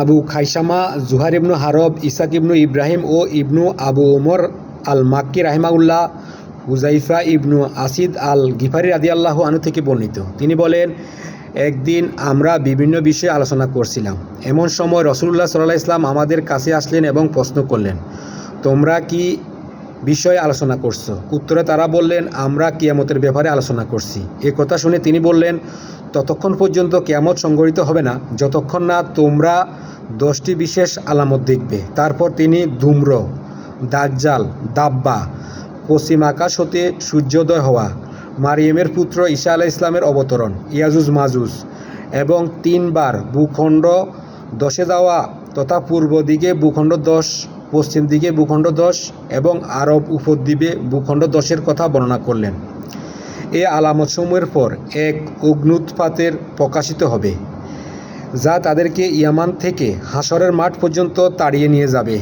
আবু খাইসামা জুহার ইবনু হারব, ইসাক ইবনু ইব্রাহিম ও ইবনু আবু ওমর আল মাক্কি রাহিমাউল্লাহ হুজাইফা ইবনু আসিদ আল গিফারি রাদি আল্লাহ আনু থেকে বর্ণিত। তিনি বলেন, একদিন আমরা বিভিন্ন বিষয়ে আলোচনা করছিলাম। এমন সময় রসুল্লাহ সাল্লাহ ইসলাম আমাদের কাছে আসলেন এবং প্রশ্ন করলেন, তোমরা কি বিষয়ে আলোচনা করছ? উত্তরে তারা বললেন, আমরা কিয়ামতের ব্যাপারে আলোচনা করছি। এ কথা শুনে তিনি বললেন ততক্ষণ পর্যন্ত কেয়ামত সংগঠিত হবে না। যতক্ষণ না তোমরা দশটি বিশেষ আলামত দেখবে। তারপর তিনি ধূম্র, দাজ্জাল, দাব্বা, পশ্চিম আকাশ হতে সূর্যোদয় হওয়া, মারিয়ামের পুত্র ঈসা আলাহ ইসলামের অবতরণ, ইয়াজুজ মাজুজ এবং তিনবার ভূখণ্ড দশে যাওয়া তথা পূর্ব দিকে ভূখণ্ড দশ, পশ্চিম দিকে ভূখণ্ড দশ এবং আরব উপদ্বীপে ভূখণ্ড দশের কথা বর্ণনা করলেন। এ আলামতসমূহের পর এক অগ্নুৎপাতের প্রকাশিত হবে, যা তাদেরকে ইয়ামান থেকে হাসরের মাঠ পর্যন্ত তাড়িয়ে নিয়ে যাবে।